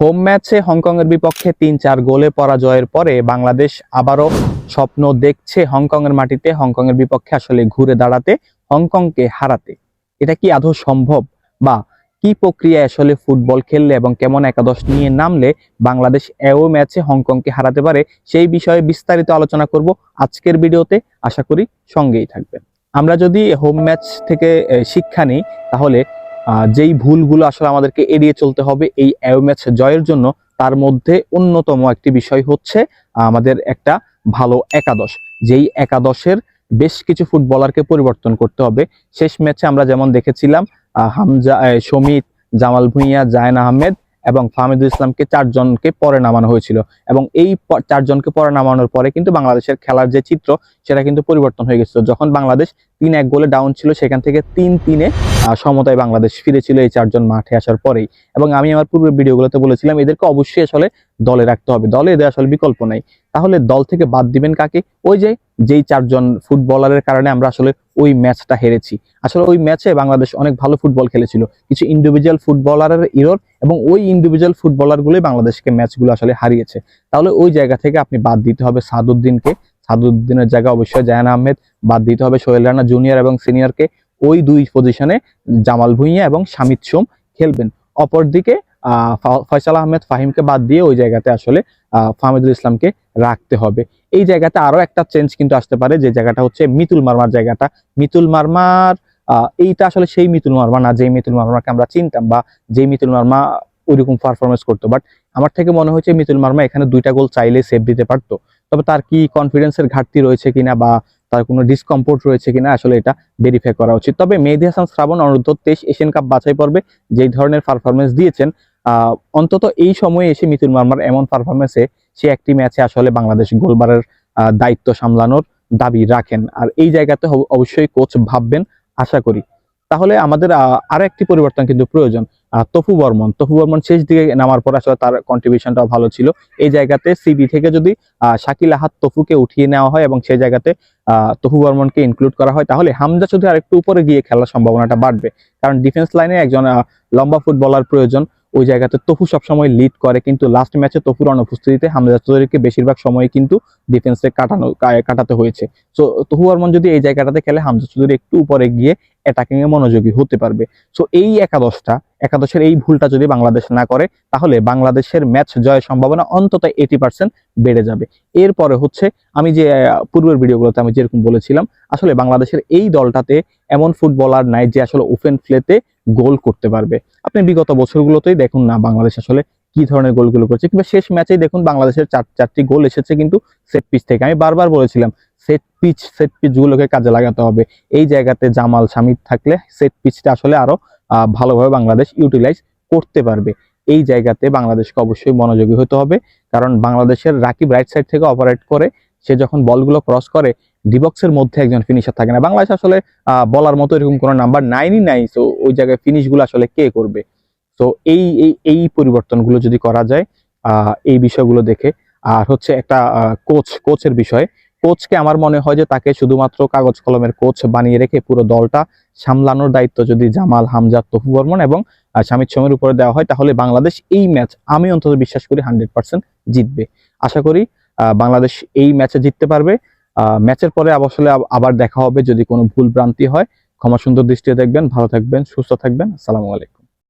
Home ম্যাচে হংকংয়ের বিপক্ষে তিন চার গোলে পরাজয়ের পরে বাংলাদেশ আবারও স্বপ্ন দেখছে হংকংয়ের মাটিতে। হংকংয়ের বিপক্ষে আসলে ঘুরে দাঁড়াতে, হংকংকে হারাতে। এটা কি আদৌ সম্ভব? বা কি প্রক্রিয়ায় আসলে ফুটবল খেললে এবং কেমন একাদশ নিয়ে নামলে বাংলাদেশ এও ম্যাচে হংকংকে হারাতে পারে, সেই বিষয়ে বিস্তারিত আলোচনা করব আজকের ভিডিওতে। আশা করি সঙ্গেই থাকবেন। আমরা যদি হোম ম্যাচ থেকে শিক্ষা নিই, তাহলে যেই ভুলগুলো আসলে আমাদেরকে এড়িয়ে চলতে হবে এই ম্যাচ জয়ের জন্য, তার মধ্যে অন্যতম একটি বিষয় হচ্ছে আমাদের একটা ভালো একাদশ। যেই একাদশের বেশ কিছু ফুটবলারকে পরিবর্তন করতে হবে। শেষ ম্যাচে আমরা যেমন দেখেছিলাম হামজা সমিত জামাল ভুঁইয়া, জায়ন আহমেদ এবং ফাহমিদুল ইসলামকে চারজনকে পরে নামানো হয়েছিল। এবং এই চারজনকে পরে নামানোর পরে কিন্তু বাংলাদেশের খেলার যে চিত্র, সেটা কিন্তু পরিবর্তন হয়ে গেছিল। যখন বাংলাদেশ তিন এক গোলে ডাউন ছিল, সেখান থেকে তিন তিনে সমতায় বাংলাদেশ ফিরেছিল এই চারজন মাঠে আসার পরেই। এবং আমি আমার পূর্বের ভিডিওগুলোতে বলেছিলাম, এদেরকে অবশ্যই আসলে দলে রাখতে হবে। দলে এদের আসলে বিকল্প নাই। তাহলে দল থেকে বাদ দিবেন কাকে? ওই যে, যেই চারজন ফুটবলারের কারণে আমরা আসলে ওই ম্যাচটা হেরেছি। আসলে ওই ম্যাচে বাংলাদেশ অনেক ভালো ফুটবল খেলেছিল। কিছু ইন্ডিভিজুয়াল ফুটবলারের ইরোর এবং ওই ইন্ডিভিজুয়াল ফুটবলারগুলোই বাংলাদেশকে ম্যাচগুলো আসলে হারিয়েছে। তাহলে ওই জায়গা থেকে আপনি বাদ দিতে হবে সাদুদ্দিনকে। সাদুদ্দিনের জায়গা অবশ্যই জায়ান আহমেদ। বাদ দিতে হবে সোহেল রানা জুনিয়র এবং সিনিয়রকে ওই দুই পজিশনে জামাল ভুঁইয়া এবং শামিদ সোম খেলবেন। অপরদিকে আহ, ফয়সাল আহমেদ ফাহিমকে বাদ দিয়ে ওই জায়গাতে আসলে আহ, ফাহমিদুল ইসলামকে রাখতে হবে। এই জায়গাতে আরও একটা চেঞ্জ কিন্তু আসতে পারে যে জায়গাটা হচ্ছে মিতুল মার্মার জায়গাটা। মিতুল মার্মার আহ, এইটা আসলে সেই মিতুল মার্মা না যে মিতুল মার্মাকে আমরা চিনতাম বা যে মিতুল মার্মা ওইরকম পারফরমেন্স করতো। বাট আমার থেকে মনে হচ্ছে মিতুল মার্মা এখানে দুইটা গোল চাইলে সেভ দিতে পারতো। তবে তার কি কনফিডেন্সের ঘাটতি রয়েছে কিনা বা তার কোনো ডিসকমফোর্ট রয়েছে কিনা আসলে এটা ভেরিফাই করা উচিত। তবে মেহেদি হাসান শ্রাবণ অনূর্ধ্ব তেইশ এশিয়ান কাপ বাছাই পর্বে যেই ধরনের পারফরমেন্স দিয়েছেন অন্তত এই সময়ে এসে মিতুল মার্মার এমন পারফরমেন্সে সে একটি ম্যাচে আসলে বাংলাদেশ গোলবারের দায়িত্ব সামলানোর দাবি রাখেন। আর এই জায়গাতে অবশ্যই কোচ ভাববেন, আশা করি। তাহলে আমাদের আরও একটি পরিবর্তন কিন্তু প্রয়োজন। তফু বর্মন। তফু বর্মন শেষ দিকে নামার পর আসলে তার কন্ট্রিবিউশনটাও ভালো ছিল। এই জায়গাতে সিবি থেকে যদি শাকিল আহাত তফুকে উঠিয়ে নেওয়া হয় এবং সেই জায়গাতে তফু বর্মনকে ইনক্লুড করা হয়, তাহলে হামজা চৌধুরী আরেকটু উপরে গিয়ে খেলার সম্ভাবনাটা বাড়বে। কারণ ডিফেন্স লাইনে একজন লম্বা ফুটবলার প্রয়োজন। ওই জায়গাতে তফু সবসময় লিড করে, কিন্তু লাস্ট ম্যাচে তফুর অনুপস্থিতিতে হামজা চৌধুরীকে বেশিরভাগ সময় কিন্তু ডিফেন্সে কাটানো কাটাতে হয়েছে। সো তহু বর্মন যদি এই জায়গাটাতে খেলে, হামজা চৌধুরী একটু উপরে গিয়ে অ্যাটাকিং এ মনোযোগী হতে পারবে। সো এই একাদশটা, একাদশের এই ভুলটা যদি বাংলাদেশ না করে, তাহলে বাংলাদেশের ম্যাচ জয়ের সম্ভাবনা অন্তত এইটি পার্সেন্ট বেড়ে যাবে। এরপরে হচ্ছে, আমি যে পূর্বের ভিডিওগুলোতে আমি যেরকম বলেছিলাম, আসলে বাংলাদেশের এই দলটাতে এমন ফুটবলার নাই যে আসলে ওপেন প্লেতে গোল করতে পারবে। আপনি বিগত বছরগুলোতেই দেখুন না বাংলাদেশ আসলে কি ধরনের গোলগুলো করছে কিংবা শেষ ম্যাচেই দেখুন বাংলাদেশের চার চারটি গোল এসেছে কিন্তু সেট পিচ থেকে। আমি বারবার বলেছিলাম সেট পিচ সেট পিচ গুলোকে কাজে লাগাতে হবে। এই জায়গাতে জামাল শামিদ থাকলে সেট পিচটা আসলে আরও আহ, ভালোভাবে বাংলাদেশ ইউটিলাইজ করতে পারবে। এই জায়গাতে বাংলাদেশকে অবশ্যই মনোযোগী হতে হবে কারণ বাংলাদেশের রাকিব রাইট সাইড থেকে অপারেট করে সে যখন বলগুলো ক্রস করে ডিবক্সের মধ্যে একজন ফিনিশার থাকে না। বাংলাদেশ আসলে বলার মতো এরকম কোনো নাম্বার নাইনই নাই তো ওই জায়গায় ফিনিশগুলো আসলে কে করবে? তো এই এই পরিবর্তনগুলো যদি করা যায় এই বিষয়গুলো দেখে। আর হচ্ছে একটা কোচ কোচের বিষয়। কোচকে আমার মনে হয় যে তাকে শুধুমাত্র কাগজ কলমের কোচ বানিয়ে রেখে পুরো দলটা সামলানোর দায়িত্ব যদি জামাল হামজা তফু বর্মন এবং শামিদ সোমের উপরে দেওয়া হয়, তাহলে বাংলাদেশ এই ম্যাচ আমি অন্তত বিশ্বাস করি হান্ড্রেড পার্সেন্ট জিতবে। আশা করি বাংলাদেশ এই ম্যাচে জিততে পারবে। ম্যাচের পরে আসলে আবার দেখা হবে যদি কোনো ভুল ভ্রান্তি হয়। ক্ষমা সুন্দর দৃষ্টিতে দেখবেন, ভালো থাকবেন, সুস্থ থাকবেন। আসসালামু আলাইকুম।